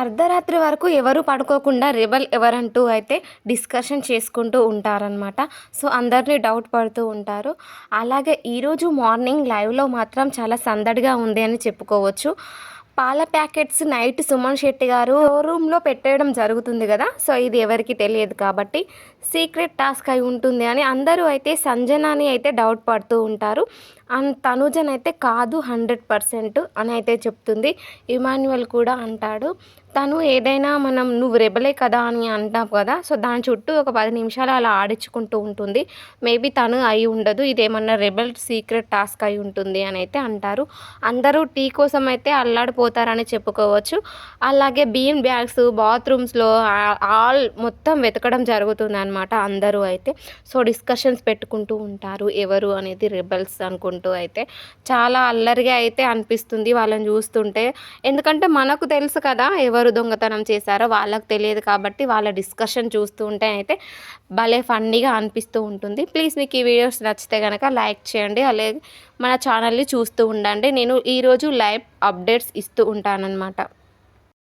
అర్ధరాత్రి వరకు ఎవరు పడుకోకుండా రెబల్ ఎవరంటూ అయితే డిస్కషన్ చేసుకుంటూ ఉంటారనమాట సో అందరినీ డౌట్ పడుతూ ఉంటారు. అలాగే ఈరోజు మార్నింగ్ లైవ్లో మాత్రం చాలా సందడిగా ఉంది అని చెప్పుకోవచ్చు. పాల ప్యాకెట్స్ నైట్ సుమన్ శెట్టి గారు రూమ్లో పెట్టేయడం జరుగుతుంది కదా. సో ఇది ఎవరికి తెలియదు కాబట్టి సీక్రెట్ టాస్క్ అయి ఉంటుంది అని అందరూ అయితే సంజనాని అయితే డౌట్ పడుతూ ఉంటారు. అండ్ తనుజన్ అయితే కాదు హండ్రెడ్ పర్సెంట్ అని అయితే చెప్తుంది. ఇమాన్యువల్ కూడా అంటాడు. తను ఏదైనా మనం నువ్వు రెబలే కదా అని అంటాం కదా. సో దాని చుట్టూ ఒక పది నిమిషాలు అలా ఆడించుకుంటూ ఉంటుంది. మేబీ తను అయి ఉండదు. ఇదేమన్నా రెబల్ సీక్రెట్ టాస్క్ అయి ఉంటుంది అని అయితే అంటారు. అందరూ టీ కోసం అయితే అల్లాడిపో పోతారని చెప్పుకోవచ్చు. అలాగే బియ్యం బ్యాగ్స్ బాత్రూమ్స్లో ఆల్ మొత్తం వెతకడం జరుగుతుంది అనమాట అందరూ అయితే. సో డిస్కషన్స్ పెట్టుకుంటూ ఉంటారు ఎవరు అనేది రిబల్స్ అనుకుంటూ అయితే. చాలా అల్లరిగా అయితే అనిపిస్తుంది వాళ్ళని చూస్తుంటే. ఎందుకంటే మనకు తెలుసు కదా ఎవరు దొంగతనం చేశారో వాళ్ళకి తెలియదు కాబట్టి వాళ్ళ డిస్కషన్ చూస్తూ ఉంటే అయితే భలే ఫన్నీగా అనిపిస్తూ ఉంటుంది. ప్లీజ్ మీకు ఈ వీడియోస్ నచ్చితే కనుక లైక్ చేయండి. అలాగే మన ఛానల్ని చూస్తూ ఉండండి. నేను ఈరోజు లైవ్ అప్డేట్స్ ఇస్తూ ఉంటానన్నమాట.